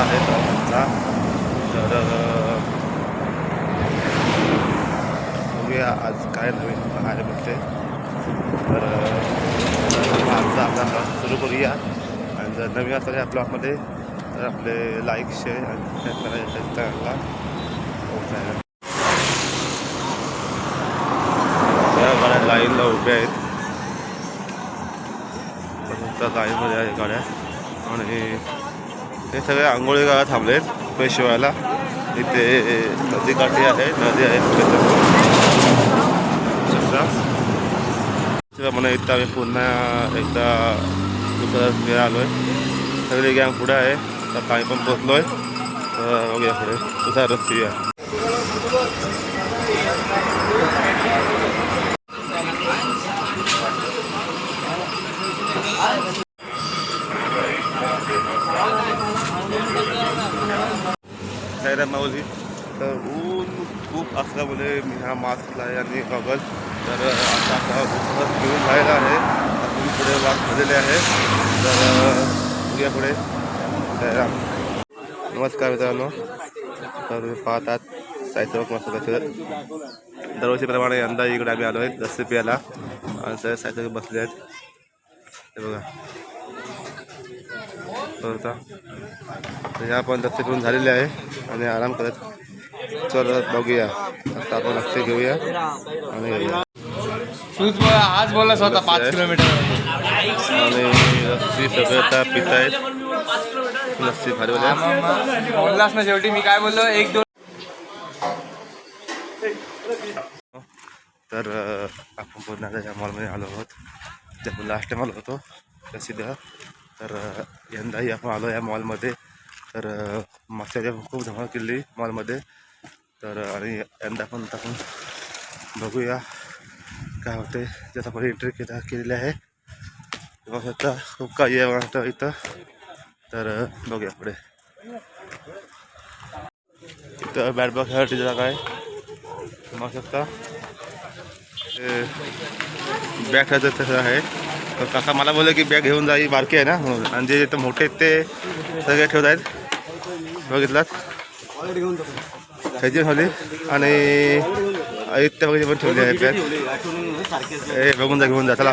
आहे त्यांचा तर बघूया आज काय नवीन पाहायला मिळते तर आमचा आपला ब्लॉग सुरू करूया. आणि जर नवीन असाल या ब्लॉगमध्ये तर आपले लाईक शेअर आणि सबस्क्राईब करायला गाड्या लाईनला उभ्या आहेत. पण आहे गाड्या. आणि हे सगळे आंघोळी गाळा थांबलेत फ्रेश व्हायला इथे नदी काठी आहे नदी आहे शकता त्याप्रमाणे इथं आम्ही पुन्हा एकदा दुसरा वेळ आलो आहे सगळी गँग पुढे आहे तर आम्ही पण पोचलो आहे तर बघूया पुढे दुसरा रस्ती आहे खूप बोले मी हा मास्क आहे आणि गॉगल तर आता आपला पुस्तक घेऊन राहिला आहे. अजून पुढे वाद झालेले आहे. तर उद्या पुढे. नमस्कार मित्रांनो. तर पाहतात सायसवक मस्त दरवर्षीप्रमाणे यंदा इकडे आम्ही आलो आहे दस्ते प्यायला आणि सर सायसवक बसले आहेत. हे बघा. तर आता ह्या पण लक्ष पिऊन झालेले आहे. आणि आराम करत चल बघूया आता आपण लक्ष घेऊया आणि. तूच बोला आज बोललास होता पाच. किलोमीटर। आणि लस्सी सगळं आता पित आहेत लस्सी भारी बोललास ना शेवटी मी काय बोललो एक दोन तर आपण पुन्हा त्या मॉलमध्ये आलो आहोत. ज्या लास्ट टाइम आलो होतो प्रसिद्ध. तर यंदाही आपण आलो या मॉलमध्ये तर मागच्या खूप धमाल केली मॉलमध्ये तर आणि यंदा पण आता आपण बघूया काय होते त्यात आपण एंट्री केला केलेली आहे. बघू शकता खूप काही आहे वाटतं इथं. तर बघूया पुढे. इथं बॅट बॉल खेळायची जागा आहे. बघू शकता बॅग ठेवायचं तसं आहे. तर काका मला बोलले की बॅग घेऊन जाई बारकी आहे ना. म्हणून आणि जे इथं मोठे आहेत ते सगळे ठेवत आहेत बघितलात? सज्जन ठेवली आणि आदित्य वगैरे पण ठेवली आहे बॅग. हे बघून जा घेऊन जा चला.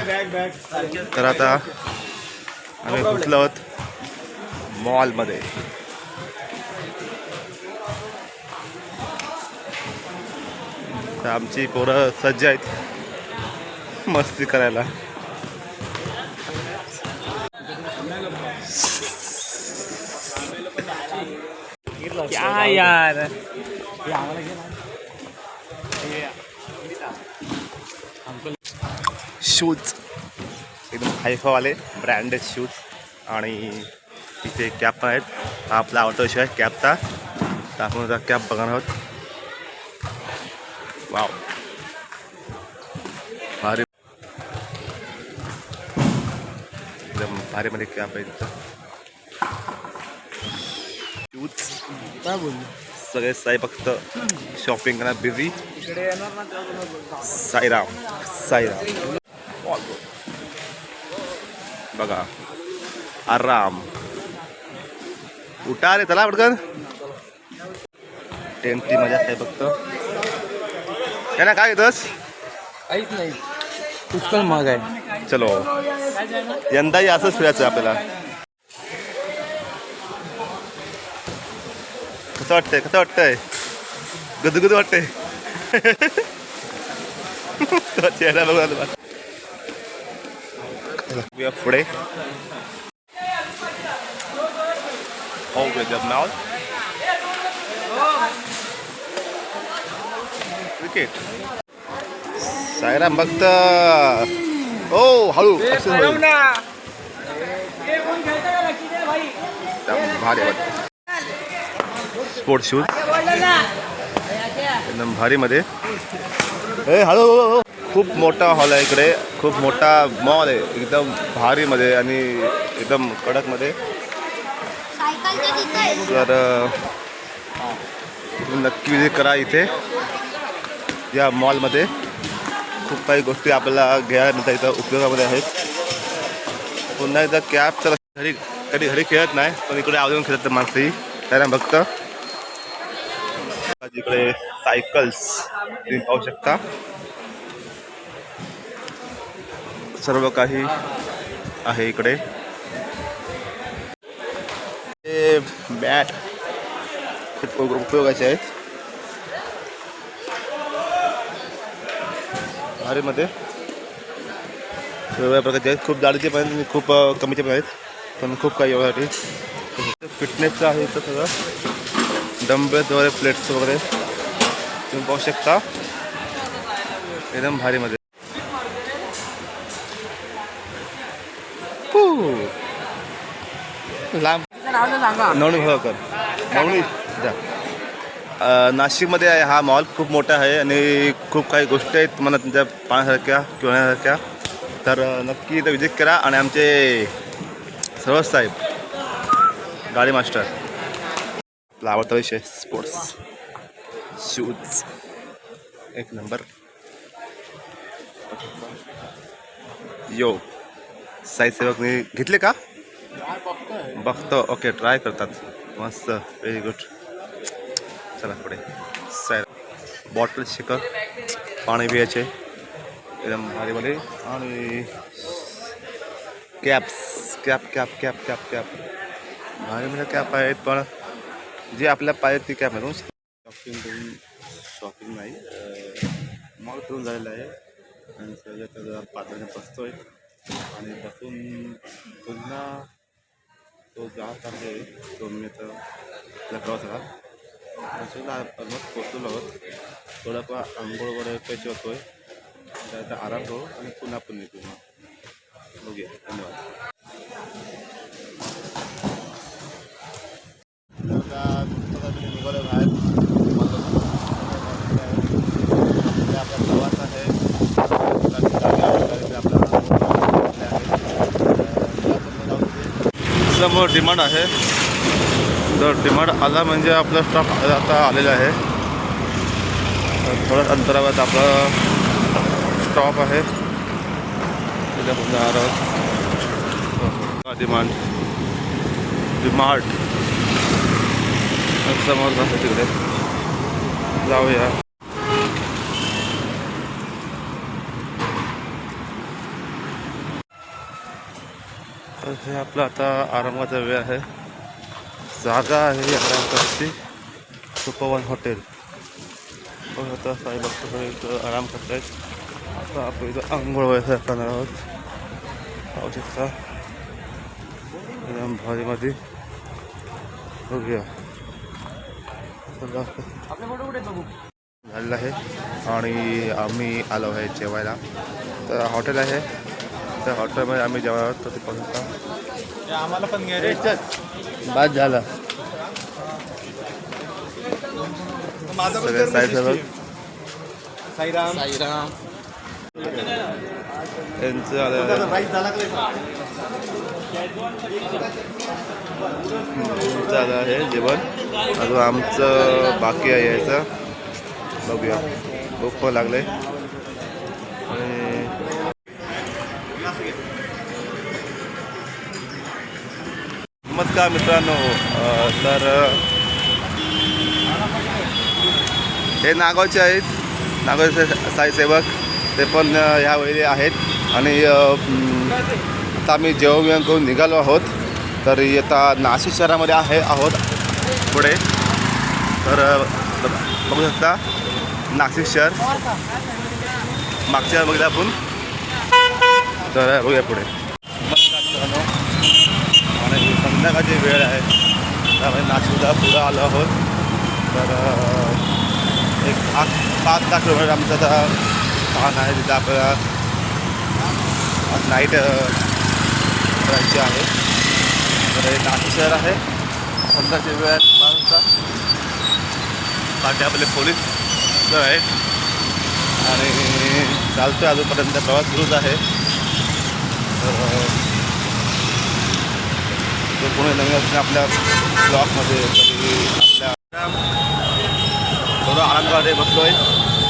तर आता आम्ही घुसलो आहोत मॉलमध्ये. तर आमची पोरं सज्ज आहेत. मस्ती करायला. क्या यार. शूज एकदम हायफावाले ब्रँडेड शूज आणि इथे कॅप पण आहेत. हा आपला आवडता विषय आहे कॅपचा तर आपण आता कॅप बघणार आहोत. वाव भारी. एकदम भारीमध्ये कॅप आहे तिथं शूज काय बोलू सगळे साई फक्त शॉपिंग करणार बिझी साईराम साईराम. बघा आराम. उठा रे चला पटकन. टेंटची मजा आहे फक्त. काय ना काय येतस काहीच नाही. पुष्कळ महाग आहे. चलो. यंदाही असंच फिरायचं आपल्याला. कसं वाटतंय? कसं वाटतंय? गदगद वाटतंय. चेहरा बघा पुढे. हो गजब नाव क्रिकेट सायराम बघत हो हळू भारी वाटतं स्पोर्ट शूज एकदम भारीमध्ये. ए हळू. खूप मोठा हॉल आहे इकडे. खूप मोठा मॉल आहे. एकदम भारीमध्ये आणि एकदम कडकमध्ये. तर नक्की विजिट करा इथे या मॉलमध्ये खूप काही गोष्टी आपल्याला घ्यायला मिळतात इथं उपयोगामध्ये आहेत. पुन्हा एकदा कॅब तर घरी कधी घरी खेळत नाही पण इकडे आवडून खेळत माणसंही. त्याला बघत इकडे सायकल्स तुम्ही पाहू शकता. सर्व काही आहे इकडे. हे बॅट खूप उपयोगाचे आहेत. भारीमध्ये. वेगवेगळ्या प्रकारचे आहेत. खूप जाडीचे पण खूप कमीचे पण आहेत. पण खूप काही एवढ्यासाठी. फिटनेसचं आहे इथं सगळं. डंबेल्स वगैरे प्लेट्स वगैरे. तुम्ही पाहू शकता. एकदम भारीमध्ये. लांब. नवनी जा. अ, नाशिकमध्ये आहे हा मॉल खूप मोठा आहे आणि खूप काही गोष्टी आहेत मला तुमच्या पाहण्यासारख्या किंवा तर नक्की इथं विजिट करा आणि आमचे सर्व साहेब गाडी मास्टर. आपला आवडता विषय स्पोर्ट्स शूज एक नंबर यो साई सेवकने घेतले का बघतो ओके ट्राय करतात मस्त व्हेरी गुड चला पुढे साय बॉटल शिकर पाणी पियाचे एकदम भारीवाले आणि caps cap cap cap cap cap भारी म्हणजे कॅप आहेत पण जे आपल्या पायात ती कॅप शॉपिंग करून शॉपिंग नाही. मॉल करून झालेलं आहे. आणि सगळ्यात जरा बसतो आहे आणि बसून पुन्हा तो जात आहे तो मी तर आपल्या प्रवासाला नाशिकला ऑलमोस्ट पोचलेलो आहोत थोडाफार आंघोळ वगैरे पैसे होतोय त्याचा आराम करू आणि पुन्हा पण निघू बघूया. धन्यवाद. आता नुकतंच निघालो बाहेर आपला प्रवास आहे समोर डिमांड आहे. तर डिमांड आला म्हणजे आपला स्टॉक आता आलेला आहे. तर थोड्याच अंतरावर आपला स्टॉप आहे. तिथे जाणार डिमांड डिमार्ट समोर जास्त तिकडे. जाऊया. तर हे आपलं आता आरामाचा वेळ आहे. जागा आहे आराम करायची सुपवन हॉटेल. पण आता साई इथं आराम करतायत. आता आपण इथं आंघोळ व्हायचं करणार आहोत. पाहू शकता भारीमध्ये बघूया. झालेलं आहे. आणि आम्ही आलो आहे जेवायला. तर हॉटेल आहे. त्या हॉटेलमध्ये आम्ही जेवायला आहोत तर ते पाहू शकता आम्हाला पण बाद झालं. सगळे साईड सगळं साईराम. साईराम. यांचं आलं. झालं आहे जेवण. अजून आमचं बाकी आहे यायचं. बघूया. भूक पण लागले. आणि नमस्कार मित्रांनो तर हे नागावचे आहेत. नागावचे साई सेवक. ते पण ह्यावेळी आहेत. आणि आता आम्ही जेवण करून निघालो आहोत. तर येता नाशिक शहरामध्ये आहे आहोत. पुढे. तर बघू शकता नाशिक शहर. मागच्या बघितलं आपण. तर बघूया पुढे. आणि संध्याकाळची वेळ आहे. त्यामुळे नाशिकला पुढं आलो आहोत. तर एक आठ पाच दहा किलोमीटर आमचं आता स्थान आहे तिथं आपल्याला नाईट करायची आहे. तर हे नाशिक शहर आहे. संध्याची वेळ आहे माणसा बाकी आपले पोलीस आहेत. आणि चालतो आहे अजूनपर्यंत प्रवास सुरूच आहे. तर जो कोणी नवीन असणे आपल्या ब्लॉकमध्ये तरी आपल्या थोडं आराम करते बसलोय.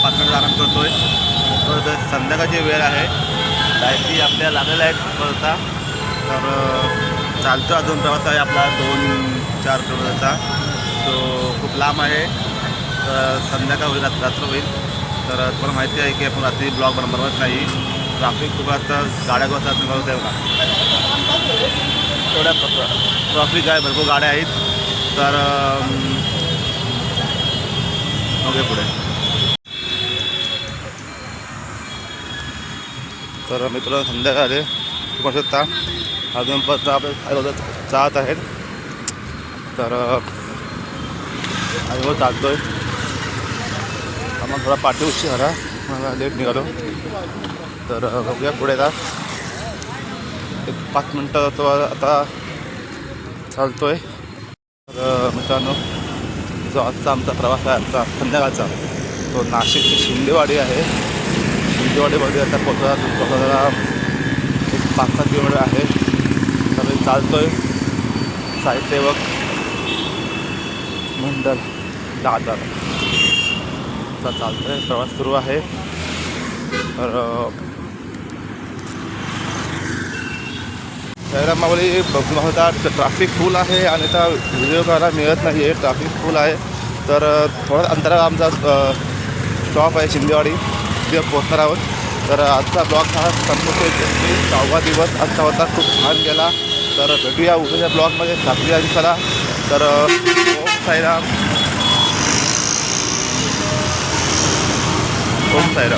पाच मिनिट आराम करतोय. परत संध्याकाळची वेळ आहे. लायटी आपल्या लागलेल्या आहेत परता. तर चालतो अजून प्रवास आहे आपला दोन चार किलोमीटरचा तो खूप लांब आहे. तर संध्याकाळ होईल रात्र रात्र होईल. तर तुम्हाला माहिती आहे की आपण रात्री ब्लॉग बनवत नाही. ट्राफिक खूप आता गाड्या कसं असतात तेव्हा थोड्या ट्रॉफिक आहे भरपूर गाड्या आहेत. तर बघूया पुढे. तर मित्र संध्याकाळ शकता अजून पण आपले चाहत आहेत. तर अं, चालतो आहे चालतोय. आम्हाला थोडा पाठी उशीर झाला. मला लेट निघालो. तर बघूया पुढे आता. एक पाच मिनटं तो आता चालतोय. तर मित्रांनो जो आजचा आमचा प्रवास आहे आमचा संध्याकाळचा तो नाशिकची शिंदेवाडी आहे. शिंदेवाडीमध्ये आता पोचा पोचायला एक पाच सात किलोमीटर आहे. तर मी चालतोय. साहित्यवक मंडल दादर. चा चालतोय प्रवास सुरू आहे. तर अं, शहरामध्ये बघून होता ट्रॅफिक फुल आहे आणि आता व्हिडिओ करायला मिळत नाही आहे ट्रॅफिक फुल आहे. तर थोडं थोडा अंतरावर आमचा स्टॉप आहे शिंदेवाडी. तिथे पोहोचणार आहोत. तर आजचा ब्लॉग हा संपूर्ण सहावा दिवस आजचा होता. खूप छान गेला. तर भेटूया उद्याच्या ब्लॉगमध्ये सातवी आणि चला तर अं, ओम साईराम ओम साईराम